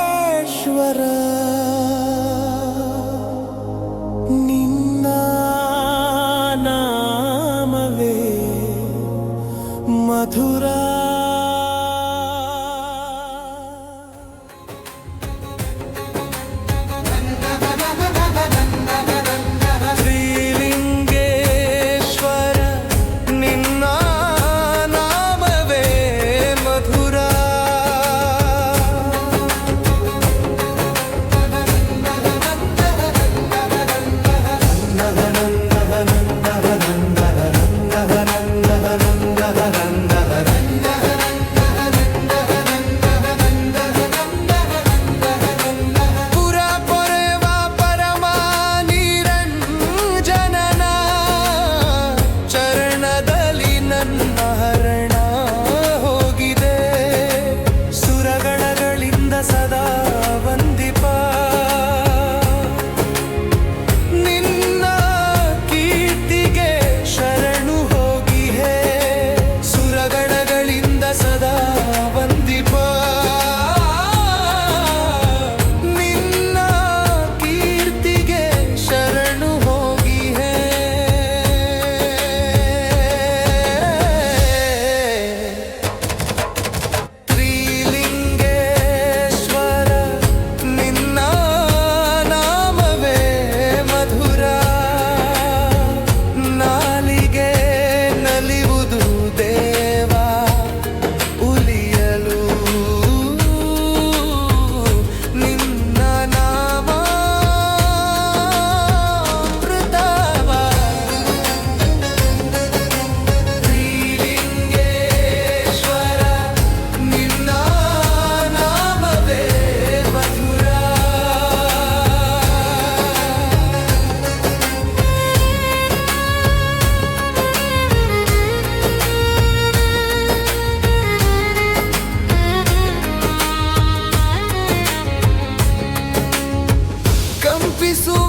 ತ್ರೀಲಿಂಗೇಶ್ವರ ನಿನ್ನ ನಾಮವೇ ಮಧುರ da da da isso